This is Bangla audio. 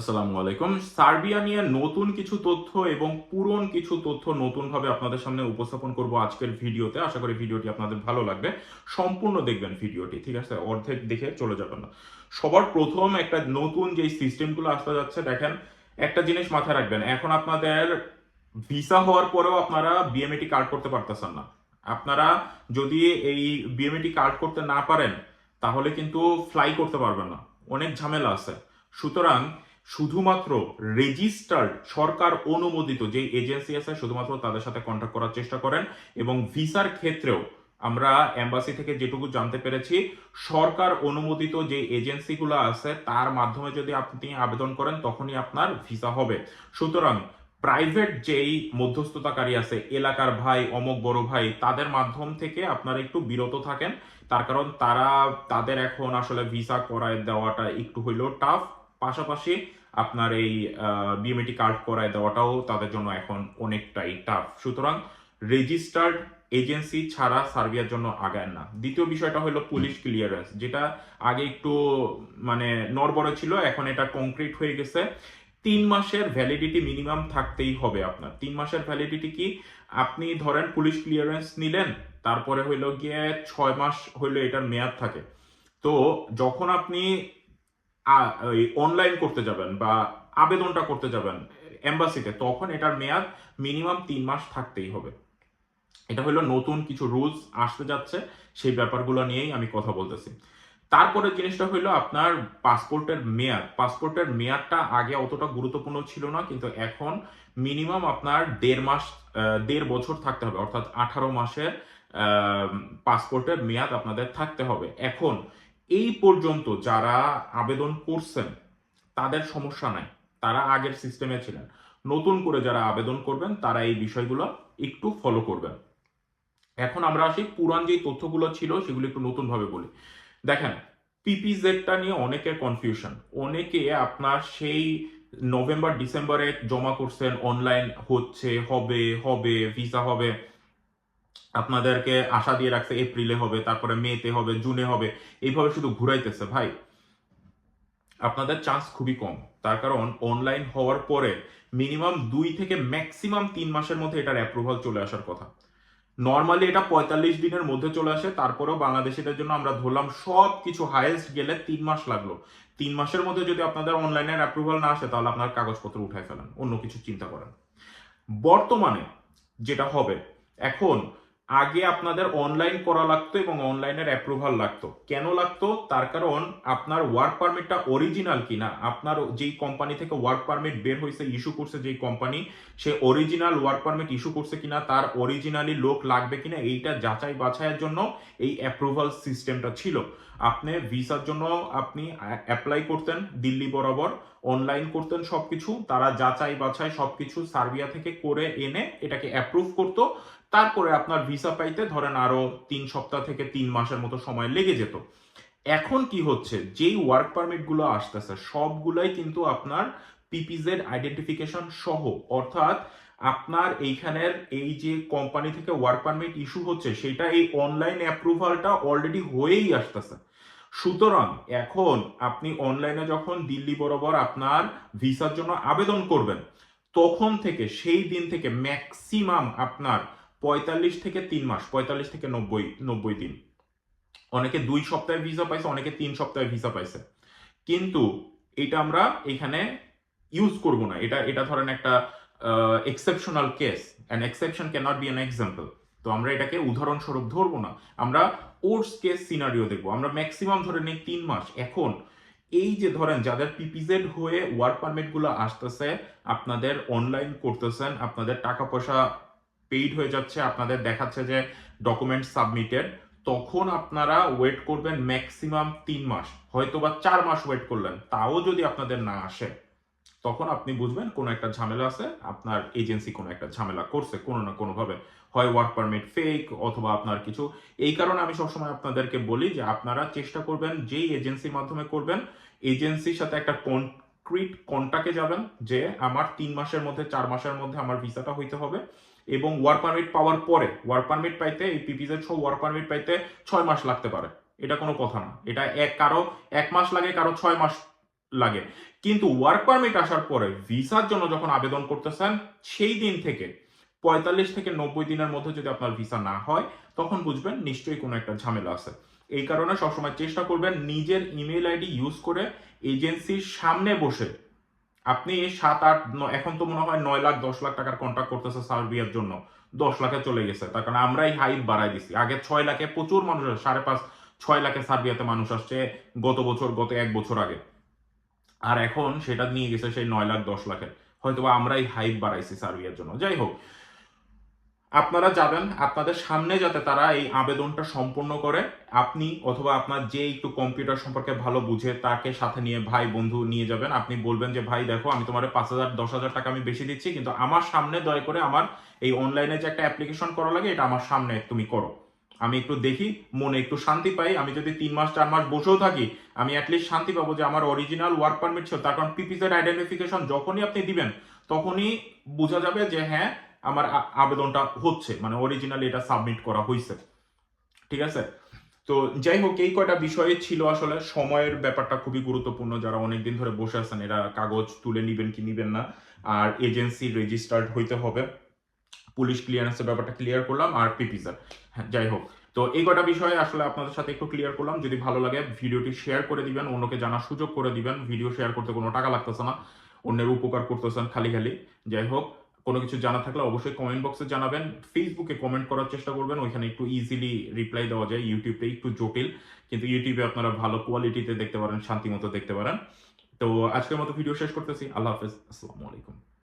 আসসালামু আলাইকুম। সার্বিয়া নিয়ে নতুন কিছু তথ্য এবং পুরন কিছু তথ্য নতুনভাবে আপনাদের সামনে উপস্থাপন করব আজকের ভিডিওতে। আশা করি ভিডিওটি আপনাদের ভালো লাগবে। সম্পূর্ণ দেখবেন ভিডিওটি, ঠিক আছে? অর্ধেক দেখে চলে যাবেন না। সবার প্রথম একটা নতুন যে সিস্টেমগুলো আসতে যাচ্ছে, দেখেন, একটা জিনিস মাথায় রাখবেন। এখন আপনাদের ভিসা হওয়ার পরেও আপনারা বিএমএটি কার্ড করতে পারতেছেন না। আপনারা যদি এই বিএমএটি কার্ড করতে না পারেন, তাহলে কিন্তু ফ্লাই করতে পারবেন না। অনেক ঝামেলা আছে। সুতরাং শুধুমাত্র রেজিস্টার্ড সরকার অনুমোদিত যে এজেন্সি আছে, শুধুমাত্র তাদের সাথে কন্ট্যাক্ট করার চেষ্টা করেন এবং ভিসার ক্ষেত্রেও আমরা এম্বাসি থেকে যেটুকু জানতে পেরেছি, সরকার অনুমোদিত যে এজেন্সিগুলো আছে, তার মাধ্যমে যদি আপনি আবেদন করেন, তখনই আপনার ভিসা হবে। সুতরাং প্রাইভেট যেই মধ্যস্থতাকারী আছে, এলাকার ভাই, অমক বড় ভাই, তাদের মাধ্যম থেকে আপনারা একটু বিরত থাকেন। তার কারণ তারা, তাদের এখন আসলে ভিসা করায় দেওয়াটা একটু হইলেও টাফ পাশাপাশি আপনার এই বিএমএটি কার্ড করায় দেওয়াটাও তাদের জন্য এখন অনেকটাই টাফ সুতরাং রেজিস্টার্ড এজেন্সি ছাড়া সার্বিয়ার জন্য আগায় না। দ্বিতীয় বিষয়টা হলো পুলিশ ক্লিয়ারেন্স যেটা আগে একটু মানে নড়বড়ে ছিল এখন এটা কংক্রিট হয়ে গেছে। তিন মাসের ভ্যালিডিটি মিনিমাম থাকতেই হবে আপনার। তিন মাসের ভ্যালিডিটি কি? আপনি ধরেন পুলিশ ক্লিয়ারেন্স নিলেন তারপরে হইল গিয়ে ছয় মাস হইল এটার মেয়াদ থাকে। তো যখন আপনি অনলাইন করতে যাবেন বা আবেদনটা করতে যাবেন এম্বাসিতে তখন এটার মেয়াদ মিনিমাম তিন মাস থাকতেই হবে। এটা হলো নতুন কিছু রুলস আসতে যাচ্ছে, সেই ব্যাপারগুলো নিয়েই আমি কথা বলতেছি। তারপরে জিনিসটা হইল আপনার পাসপোর্টের মেয়াদ। পাসপোর্টের মেয়াদটা আগে অতটা গুরুত্বপূর্ণ ছিল না, কিন্তু এখন মিনিমাম আপনার দেড় মাস দেড় বছর থাকতে হবে। অর্থাৎ আঠারো মাসের পাসপোর্টের মেয়াদ আপনাদের থাকতে হবে। এখন এই পর্যন্ত যারা আবেদন করছেন, তাদের সমস্যা নাই। তারা আগের সিস্টেমে ছিলেন। নতুন করে যারা আবেদন করবেন, তারা এই বিষয়গুলো একটু ফলো করবেন। এখন আমরা আসি, পুরান যে তথ্যগুলো ছিল, সেগুলো একটু নতুন ভাবে বলি। দেখেন পিপিজেডটা নিয়ে অনেকের কনফিউশন অনেকে আপনার সেই নভেম্বর ডিসেম্বরে জমা করছেন অনলাইন হচ্ছে, হবে হবে ভিসা হবে। আপনাদেরকে আশা দিয়ে রাখছে এপ্রিলে হবে, তারপরে মেতে হবে, জুনে হবে, এইভাবে শুধু ঘুরাইতেছে। ভাই, আপনাদের চান্স খুবই কম। তার কারণ অনলাইন হওয়ার পরে মিনিমাম দুই থেকে ম্যাক্সিমাম তিন মাসের মধ্যে এটার অ্যাপ্রুভাল চলে আসার কথা। নর্মালি এটা পঁয়তাল্লিশ দিনের মধ্যে চলে আসে, তারপরেও বাংলাদেশিদের জন্য আমরা ধরলাম সব কিছু হায়েস্ট গেলে তিন মাস লাগল। তিন মাসের মধ্যে যদি আপনাদের অনলাইনের অ্যাপ্রুভাল না আসে, তাহলে আপনার কাগজপত্র উঠায় ফেলেন, অন্য কিছু চিন্তা করেন। বর্তমানে যেটা হবে, এখন আগে আপনাদের অনলাইন করা লাগতো এবং অনলাইনের অ্যাপ্রুভাল লাগতো। কেন লাগতো? তার কারণ আপনার ওয়ার্ক পারমিটটা অরিজিনাল কিনা, আপনার যেই কোম্পানি থেকে ওয়ার্ক পারমিট বের হয়েছে ইস্যু করছে যেই কোম্পানি সে অরিজিনাল ওয়ার্ক পারমিট ইস্যু করছে কিনা, তার অরিজিনালি লোক লাগবে কিনা, এইটা যাচাই বাছাইয়ের জন্য এই অ্যাপ্রুভাল সিস্টেমটা ছিল। আপনি ভিসার জন্য আপনি অ্যাপ্লাই করতেন দিল্লি বরাবর অনলাইন করতেন সবকিছু, তারা যাচাই বাছাই সবকিছু সার্বিয়া থেকে করে এনে এটাকে অ্যাপ্রুভ করতো, তারপরে আপনার ভিসা পাইতে ধরেন আরও তিন সপ্তাহ থেকে তিন মাসের মতো সময় লেগে যেত। এখন কি হচ্ছে? যেই ওয়ার্ক পারমিটগুলো আসতেছে, সবগুলাই কিন্তু আপনার পিপিজেড আইডেন্টিফিকেশন সহ, অর্থাৎ আপনার এইখানের এই যে কোম্পানি থেকে ওয়ার্ক পারমিট ইস্যু হচ্ছে, সেটা এই অনলাইন অ্যাপ্রুভালটা অলরেডি হয়েই আসতেছে। সুতরাং এখন আপনি অনলাইনে যখন দিল্লি বরাবর আপনার ভিসার জন্য আবেদন করবেন, তখন থেকে, সেই দিন থেকে ম্যাক্সিমাম আপনার পঁয়তাল্লিশ থেকে তিন মাস, পঁয়তাল্লিশ থেকে নব্বই নব্বই দিন। অনেকে দুই সপ্তাহে ভিসা পাইছে, অনেকে তিন সপ্তাহে ভিসা পাইছে। কিন্তু এটা আমরা এখানে ইউজ করব না। এটা এটা ধরেন একটা exceptional case an exception can not be an example তো আমরা এটাকে উদাহরণস্বরূপ ধরবো না। আমরা ওর্স কেস সিনারিও দেখব। আমরা ম্যাক্সিমাম ধরে নিই তিন মাস। এখন এই যে ধরেন, যাদের পিপিজেড হয়ে ওয়ার্ক পারমিটগুলো আসতেছে, আপনাদের অনলাইন করতেছেন, আপনাদের টাকা পয়সা পেইড হয়ে যাচ্ছে, আপনাদের দেখাচ্ছে যে ডকুমেন্ট সাবমিটেড তখন আপনারা ওয়েট করবেন ম্যাক্সিমাম তিন মাস। হয়তো বা চার মাস ওয়েট করলেন, তাও যদি আপনাদের না আসে। তখন আপনি বুঝবেন কোনো একটা ঝামেলা আছে, আপনার এজেন্সি কোনো একটা ঝামেলা করছে, কোনো না কোনো ভাবে হয় ওয়ার্ক পারমিট ফেক অথবা আপনার কিছু। এই কারণে আমি সবসময় আপনাদেরকে বলি যে আপনারা চেষ্টা করবেন, যেই এজেন্সির মাধ্যমে করবেন এজেন্সির সাথে একটা কনক্রিট কন্টাকে যাবেন যে আমার তিন মাসের মধ্যে, চার মাসের মধ্যে আমার ভিসাটা হইতে হবে এবং ওয়ার্ক পারমিট পাওয়ার পরে ওয়ার্ক পারমিট পাইতে এই পিপিজেড সহ ওয়ার্ক পারমিট পাইতে ছয় মাস লাগতে পারে। এটা কোনো কথা না। এটা এক কারও, এক মাস লাগে কারও ছয় মাস লাগে। কিন্তু ওয়ার্ক পারমিট আসার পরে ভিসার জন্য যখন আবেদন করতেছেন, সেই দিন থেকে পঁয়তাল্লিশ থেকে নব্বই দিনের মধ্যে যদি আপনার ভিসা না হয়, তখন বুঝবেন নিশ্চয়ই কোনো একটা ঝামেলা আছে। এই কারণে সবসময় চেষ্টা করবেন নিজের ইমেল আইডি ইউজ করে এজেন্সির সামনে বসে আপনি সাত আট এখন তো মনে হয় নয় লাখ, দশ লাখ টাকার কন্ট্রাক্ট করতেছে সার্বিয়ার জন্য। দশ লাখে চলে গেছে। তার কারণে আমরাই হাইট বাড়াই দিছি। আগে ছয় লাখে প্রচুর মানুষ, সাড়ে পাঁচ, ছয় লাখে সার্বিয়াতে মানুষ আসছে গত বছর, গত এক বছর আগে। আর এখন সেটা নিয়ে গেছে সেই নয় লাখ, দশ লাখের। হয়তো আমরাই হাইপ বাড়াইছি সার্বিয়ার জন্য। যাই হোক, আপনারা যাবেন, আপনাদের সামনে যাতে তারা এই আবেদনটা সম্পূর্ণ করে, আপনি অথবা আপনার যে একটু কম্পিউটার সম্পর্কে ভালো বুঝে তাকে সাথে নিয়ে ভাই, বন্ধু নিয়ে যাবেন। আপনি বলবেন যে, ভাই, দেখো, আমি তোমার পাঁচ হাজার, দশ হাজার টাকা আমি বেশি দিচ্ছি, কিন্তু আমার সামনে দয়া করে আমার এই অনলাইনে যে একটা অ্যাপ্লিকেশন করা লাগে, এটা আমার সামনে তুমি করো। আমি একটু দেখি, মনে একটু শান্তি পাই। আমি যদি তিন মাস, চার মাস বসেও থাকি, আমি অ্যাটলিস্ট শান্তি পাবো যে আমার অরিজিনাল ওয়ার্ক পারমিট ছিল। তার কারণ পিপিজেড আইডেন্টিফিকেশন যখনই আপনি দিবেন, তখনই বোঝা যাবে যে হ্যাঁ আমার আবেদনটা হচ্ছে। মানে অরিজিনালি এটা সাবমিট করা হয়েছে ঠিক আছে? তো যাই হোক, এই কয়টা বিষয়ে ছিল আসলে। সময়ের ব্যাপারটা খুবই গুরুত্বপূর্ণ। যারা অনেকদিন ধরে বসে আছেন, এরা কাগজ তুলে নিবেন কি নিবেন না। আর এজেন্সি রেজিস্টার্ড হইতে হবে। পুলিশ ক্লিয়ারেন্সের ব্যাপারটা ক্লিয়ার করলাম আর পিপিজার হ্যাঁ যাই হোক। তো এই কটা বিষয়ে আসলে আপনাদের সাথে একটু ক্লিয়ার করলাম। যদি ভালো লাগে, ভিডিওটি শেয়ার করে দিবেন, অন্যকে জানার সুযোগ করে দিবেন। ভিডিও শেয়ার করতে কোনো টাকা লাগতেছে না। অন্যের উপকার করতেছেন খালি খালি। যাই হোক, কোনো কিছু জানা থাকলে অবশ্যই কমেন্ট বক্সে জানাবেন। ফেসবুকে কমেন্ট করার চেষ্টা করবেন। ওইখানে একটু ইজিলি রিপ্লাই দেওয়া যায়। ইউটিউবে একটু জটিল। কিন্তু ইউটিউবে আপনারা ভালো কোয়ালিটিতে দেখতে পারেন, শান্তি মতো দেখতে পারেন। তো আজকের মতো ভিডিও শেষ করতেছি। আল্লাহ হাফেজ। আসসালামু আলাইকুম।